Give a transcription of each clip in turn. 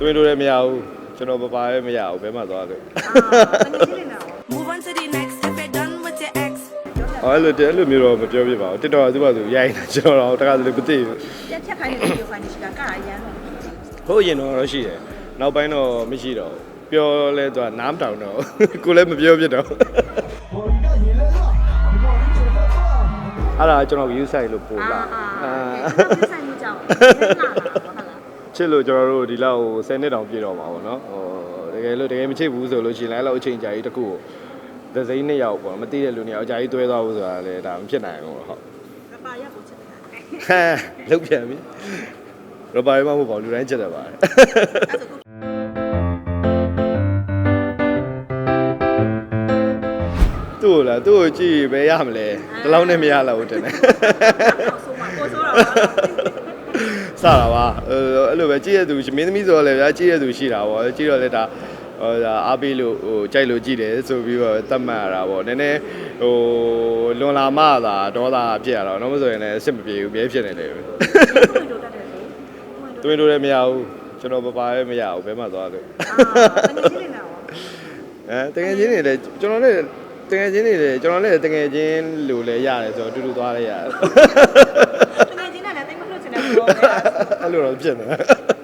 တွင်လို့လည်းမရဘူးကျွန်တော်ပပါလည်းမရဘူးဘယ်မှသွားလို့အာတကယ်ကြီးနေတာပေါ့ Move on to the next if you're done with your ex. အဲ့လိုတဲ့အဲ့လိုမျိုးတော့မပြောပြပါဘူးတစ်တော်ကသူ့ဘာသူရိုက်နေတာကျွန်တော်တော့တခါတလေမသိဘူးပြက်ဖြတ်ခိုင်းတဲ့ဗီဒီယိုဖိုင်တွေရှိတာကအရန်တော့ဟုတ်ရင်တော့ရှိတယ်နောက်ပိုင်းတော့မရှိတော့ဘူးပြောလဲသူကနားမတောင်တော့ဘူးကိုလည်းမပြောဖြစ်တော့ဘူးအဲ့ဒါကျွန်တော် view site လို့ပို့အာလာအာ အာအဲ့ဆိုင်မှုကြောင့်လာလာဟုတ်လား ချစ်လို့ကျွန်တော်တို့ဒီလောက်ဟို10နှစ်တောင်ပြည့်တော့မှာပေါ့နော်ဟိုတကယ်လို့တကယ်မချစ်ဘူးဆိုလို့ရှိရင်လည်းအဲ့လောက်အချိန်ကြာကြီးတစ်ခုကိုဒဇိန်းနှစ်ယောက်ပေါ့မသိတဲ့လူနှစ်ယောက်အကြာကြီးတွဲသွားဘူးဆိုတာလည်းဒါမဖြစ်နိုင်ဘူးဟုတ်ကပါရက်ကိုချက်တာဟမ်လုတ်ပြန်ပြီရပါရမဟုတ်ပါဘူးလူတိုင်းချက်တယ်ပါတယ်အဲ့ဆိုကိုသူ့ကိုလားသူ့ကိုကြည့်ဘယ်ရမလဲဒီလောက်နဲ့မရတော့ဘူးတင်တယ်အောက်ဆုံးမှာကိုဆိုးတော့ပါစတာပါအဲ့ လိုပဲကြည့်ရသူမင်းသမီးဆိုတော့လည်းဗျာကြည့်ရသူရှိတာပေါ့ကြည့်တော့လည်းဒါဟိုဒါအားပေးလို့ဟိုကြိုက်လို့ကြည့်တယ်ဆိုပြီးတော့တတ်မှတ်ရတာပေါ့နည်းနည်းဟိုလွန်လာမှသာဒေါသဖြစ်ရတော့တော့မဆိုရင်လည်းအစ်မပြေဘူးမြဲဖြစ်နေတယ်ပဲကိုတို့တတ်တယ်လေတွင်လို့လည်းမရဘူးကျွန်တော်ပပါလည်းမရဘူးဘယ်မှသွားလို့အာတကယ်ကြီးနေတာပေါ့အဲတကယ်ချင်းနေလေကျွန်တော်လည်းတကယ်ချင်းနေလေကျွန်တော်လည်းတကယ်ချင်းလူလည်းရတယ်ဆိုတော့တူတူသွားလည်းရတယ်တကယ်ကြီးနဲ့လည်းတိတ်မလွတ်ချင်တဲ့ဘောပဲ အဲ့ လိုတော့ဖြစ်နေ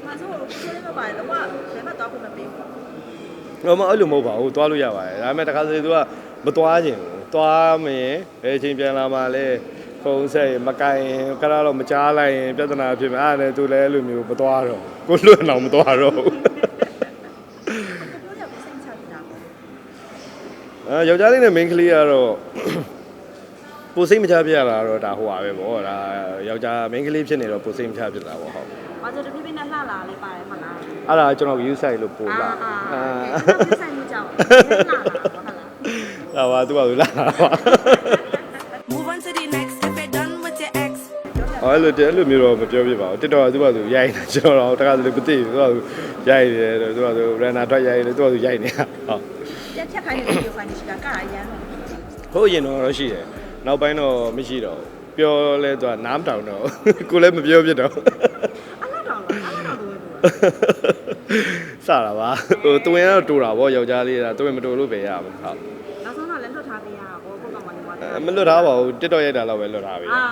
မဆိုးကိုဆိုးလေးမပါတော့ဘယ်မှတော့ကိုမပေးဘူးတော့မအဲ့လိုမဟုတ်ပါဘူးသွားလို့ရပါတယ်ဒါပေမဲ့တခါတလေသူကမသွားခြင်းဘူးသွားမရင်ဘယ်ချိန်ပြန်လာမှလဲဖုန်းဆက်ရင်မကင်ရင်ခဏတော့မကြားလိုက်ရင်ပြဿနာဖြစ်မယ်အဲ့ဒါလည်းသူလည်းအဲ့လိုမျိုးမသွားတော့ကိုလွတ်အောင်မသွားတော့ဘူးပြောရပြီးစိတ်ချနေတာပေါ့အဲယောက်ျားလေးနဲ့ main ကလေးကတော့ ပိုစိတ်မချပြရတာတော့ဒါဟိုပါပဲဗောဒါယောက်ျား main ကလေးဖြစ်နေတော့ပိုစိတ်မချဖြစ်တာဗောဟုတ်ဘာလို့တဖြည်းဖြည်းနဲ့လှလာလေးပါတယ်မလားအဲ့ဒါကျွန်တော် view site လို့ပို့လာအာအာအဲ့ဆိုင်မှုကြောင့်လှလာဟုတ်လားလာပါသူကသူလာတာပါ Move on to the next if you're done with your ex. အဲ့လိုတဲ့အဲ့လိုမျိုးတော့မပြောပြပါဘူးတစ်တော်ကသူကသူရိုက်နေတာကျွန်တော်တော့တခါတလေမသိဘူးသူကသူရိုက်နေတယ်သူကသူ runner ထွက်ရိုက်နေတယ်သူကသူရိုက်နေတာဟုတ်ပြက်ဖြတ်ခိုင်းတဲ့ဗီဒီယိုဖိုင်တွေရှိတာကအရန်တော့ဟုတ်ရင်တော့ရှိတယ် နောက်ပိုင်းတော့မရှိတော့ဘူးပြောလဲသူကနားမတောင်တော့ဘူးကိုလည်းမပြောဖြစ်တော့ဘူးအလားတော်လားအလားတော်လို့စတာပါဟိုတွင်ကတော့တူတာဗောယောက်ျားလေးကတွင်မတူလို့ပဲရမှာဟုတ်နောက်ဆုံးတော့လည်းလွတ်ထားပေးရတာပေါ့ပုဂ္ဂိုလ်မှလည်းပါအဲမလွတ်ထားပါဘူးတစ်တော်ရိုက်တာတော့ပဲလွတ်ထားပြီအာ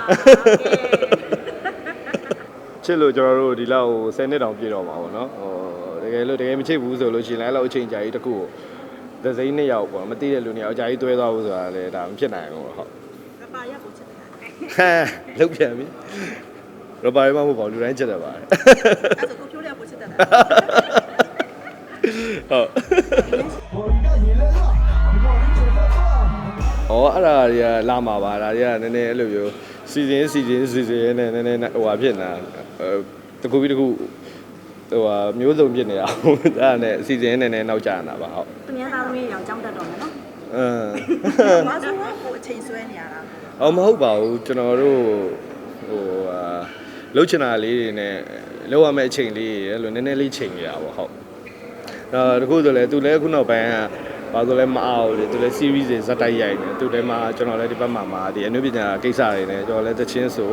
ချစ်လို့ကျွန်တော်တို့ဒီလောက်ဟို10နှစ်တောင်ပြည့်တော့မှာပေါ့နော်ဟိုတကယ်လို့တကယ်မချစ်ဘူးဆိုလို့ရှိရင်လည်းအဲ့လောက်အချိန်ကြာကြီးတစ်ခုကိုဒဇိန်းနှစ်ယောက်ပေါ့မသိတဲ့လူနှစ်ယောက်အကြာကြီးတွဲသွားဘူးဆိုတာလည်းဒါမဖြစ်နိုင်ဘူးဟုတ်ကပါရက်ကိုချက်တာ ဟမ်လုတ်ပြန်ပြီရပါရမဟုတ်ပါဘူးလူတိုင်းချက်တယ်ပါတယ်အဲ့ဆိုကိုဖြိုးရက်ကိုချက်တာဟုတ်ဩအဲ့ဒါတွေကလာမှာပါဒါတွေကနည်းနည်းအဲ့လိုမျိုးစီစဉ်စီစဉ်စီစဉ်နဲ့နည်းနည်းဟိုဟာဖြစ်နေတာအဲတကူပြီးတကူဟိုဟာမျိုးစုံဖြစ်နေတာဟုတ်အဲ့ဒါနဲ့အစီအစဉ်နဲ့နည်းနောက်ကျနေတာပါဟုတ်သူများသားသမီးရောင်ကြောင်းတက်တော့မယ်နော် အင်းမဆိုးကိုအချိန်ဆွဲနေရတာအော်မဟုတ်ပါဘူးကျွန်တော်တို့ဟိုဟာလှုပ်ချင်တာလေးတွေနဲ့လောက်ရမယ့်အချိန်လေးတွေအဲ့လိုနည်းနည်းလေးချိန်ရတာပေါ့ဟုတ်ဒါတခုဆိုလဲသူလဲခုနောက်ပိုင်းကဘာဆိုလဲမအောင်လေသူလဲ series တွေဇက်တိုက်ရိုက်နေသူလဲမှာကျွန်တော်လဲဒီဘက်မှာမှာဒီအနုပညာကိစ္စတွေနဲ့ကျွန်တော်လဲတချင်းဆို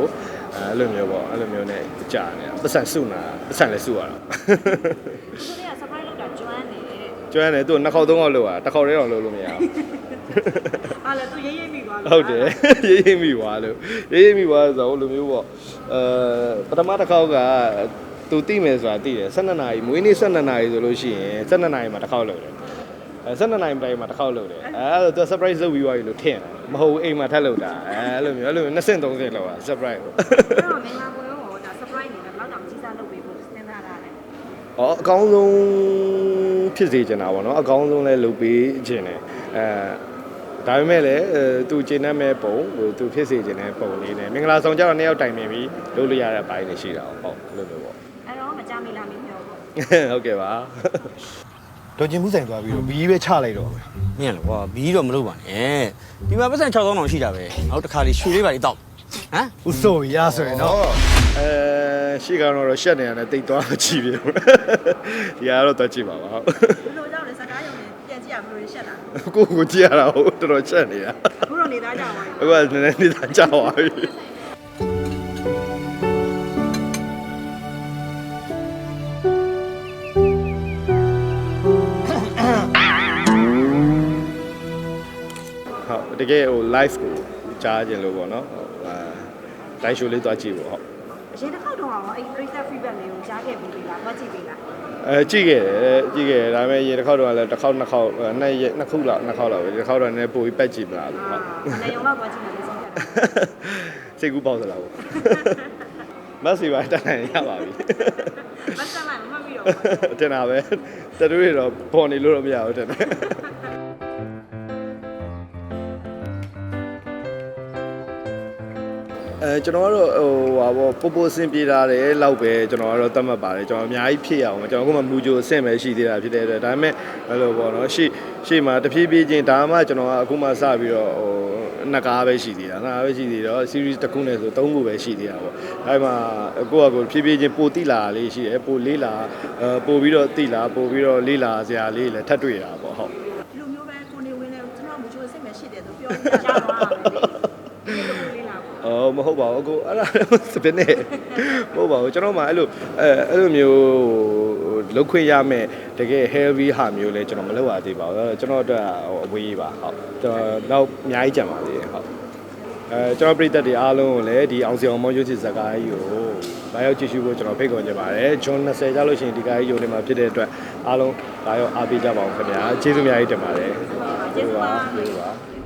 အဲ့လိုမျိုးပေါ့အဲ့လိုမျိုးနဲ့ကြာနေတာပတ်စံစုနာပတ်စံလဲစုရတာသူတွေက surprise လုပ်တာကျွမ်းနေတယ် ကျွမ်းတယ်သူနှစ်ခေါက်သုံးခေါက်လောက်ရတာတစ်ခေါက်တည်းတော့လုပ်လို့မရဘူးဟာလေသူရေးရေးမိသွားဟုတ်တယ်ရေးရေးမိသွားလို့ရေးရေးမိသွားဆိုတော့လိုမျိုးပေါ့အဲပထမတစ်ခေါက်ကသူတိမယ်ဆိုတာတိတယ်12နာရီမွေးနေ့12နာရီဆိုလို့ရှိရင်12နာရီမှာတစ်ခေါက်လုပ်တယ်အဲ12နာရီတိုင်းမှာတစ်ခေါက်လုပ်တယ်အဲအဲ့ဒါသူ surprise လုပ်ပြီးသွားပြီလို့ထင်တယ်မဟုတ်ဘူးအိမ်မှာထပ်လုပ်တာအဲအဲ့လိုမျိုးအဲ့လိုမျိုး20 30လောက်တာ surprise ပေါ့အဲ့တော့မင်္ဂလာပွဲဟောဒါ surprise နေတယ်ဘယ်တော့မှကြီးစားလုပ်ပေးဖို့စဉ်းစားတာလေဟောအကောင်းဆုံး ဖြစ်စေချင်တာပေါ့နော်အကောင်းဆုံးလဲလုပ်ပေးခြင်းတယ်အဲဒါပေမဲ့လည်းအဲသူကျင့်တတ်မဲ့ပုံဟိုသူဖြစ်စေခြင်းတဲ့ပုံလေးနဲ့မင်္ဂလာဆောင်ကြတော့နှစ်ယောက်တိုင်ပင်ပြီးလုပ်လို့ရတဲ့ဘိုင်းတွေရှိတာပေါ့ဟုတ်လို့လို့ပေါ့အဲ့တော့မကြမိလားမင်းပြောပေါ့ဟုတ်ကဲ့ပါဒေါ်ကျင်မှုဆိုင်သွားပြီးတော့ဘီးပဲချလိုက်တော့မြင်လို့ကွာဘီးတော့မလုပ်ပါနဲ့ဒီမှာပတ်စံ6000တောင်ရှိတာပဲနောက်တစ်ခါလေးရွှေလေးပါလေးတောက်ဟမ်ဥဆိုရဆိုရင်တော့အဲ ရှေ့ကတော့တော့ရှက်နေရတယ်တိတ်သွားတော့ကြည့်ပြီဒီကတော့တော့ကြည့်ပါပါဟုတ်ဘယ်လိုကြောင့်လဲစကားရုံနဲ့ပြန်ကြည့်ရဘယ်လိုရှက်တာကိုကိုကြည့်ရတာဟုတ်တော်တော်ရှက်နေတာအခုတော့နေသားကြောက်ပါဘူးအခုကနည်းနည်းနေသားကြောက်ပါပြီဟုတ်တကယ်ဟို live ကိုကြားခြင်းလို့ပေါ့နော်အဲ live show လေးသွားကြည့်ဖို့ဟုတ် ရင်တစ်ခေါက်တော့ရောအဲ့ preset feedback လေးကိုကြားခဲ့ပြီးပြီလားသွားကြည့်ပြီလားအဲကြည့်ခဲ့တယ်ကြည့်ခဲ့တယ်ဒါပေမဲ့ရေတစ်ခေါက်တော့လည်းတစ်ခေါက်နှစ်ခေါက်အဲနှစ်ရက်နှစ်ခုလောက်နှစ်ခေါက်လောက်ပဲဒီတစ်ခေါက်တော့နည်းနည်းပိုပြီးပက်ကြည့်မလားလို့ဟုတ်အနေရုံတော့သွားကြည့်မယ်လို့ဆုံးဖြတ်တာစိတ်ကူးပေါက်သလားပေါ့မက်ဆီပါတက်နိုင်ရပါပြီမတ်တလိုက်မမှတ်ပြီးတော့တင်တာပဲတတွေးတော့ပေါ်နေလို့တော့မရဘူးတ အဲကျွန်တော်ကတော့ဟိုဟာပေါ့ပို့ပို့ဆင်ပြေတာတယ်လောက်ပဲကျွန်တော်ကတော့သတ်မှတ်ပါတယ်ကျွန်တော်အများကြီးဖြစ်ရအောင်ကျွန်တော်အခုမှမူဂျိုအဆင့်ပဲရှိသေးတာဖြစ်တဲ့အတွက်ဒါပေမဲ့ဘယ်လိုပေါ့နော်ရှေ့ရှေ့မှာတဖြည်းဖြည်းချင်းဒါမှကျွန်တော်ကအခုမှစပြီးတော့ဟိုနှစ်ကားပဲရှိသေးတာနှစ်ကားပဲရှိသေးတော့ series တစ်ခုနဲ့ဆိုသုံးခုပဲရှိသေးတာပေါ့ဒါပေမဲ့ကိုယ့်အကိုဖြည်းဖြည်းချင်းပိုတိလာလေးရှိတယ်ပိုလေးလာအဲပိုပြီးတော့တိလာပိုပြီးတော့လေးလာစရာလေးလည်းထပ်တွေ့တာပေါ့ဟုတ်ဒီလိုမျိုးပဲကိုနေဝင်နေကျွန်တော်မချိုးစိတ်မရှိတယ်ဆိုပြောကြားသွားတာပဲလေဒီလိုလေး လားအော်မဟုတ်ပါဘူးအကိုအဲ့ဒါစပင်းနဲ့မဟုတ်ပါဘူးကျွန်တော်မှအဲ့လိုအဲအဲ့လိုမျိုးလုတ်ခွင့်ရမယ်တကယ် heavy ဟာမျိုးလဲကျွန်တော်မလုပ်ရသေးပါဘူးကျွန်တော်အတွက်ဟိုအဝေးပါဟုတ်ကျွန်တော်တော့အများကြီးကြံပါသေးတယ်ဟုတ်အဲကျွန်တော်ပြည်သက်တွေအားလုံးကိုလည်းဒီအောင်စီအောင်မောရွှေစစ်စကားကြီးကိုလာရောက်ကြည့်ရှုဖို့ကျွန်တော်ဖိတ်ခေါ်ချင်ပါတယ်ဂျွန်20ကျလို့ရှိရင်ဒီကားကြီးယုံနေမှာဖြစ်တဲ့အတွက်အားလုံးလာရောက်အားပေးကြပါအောင်ခင်ဗျာကျေးဇူးအများကြီးတင်ပါတယ်ကျေးဇူးပါကျေးဇူးပါ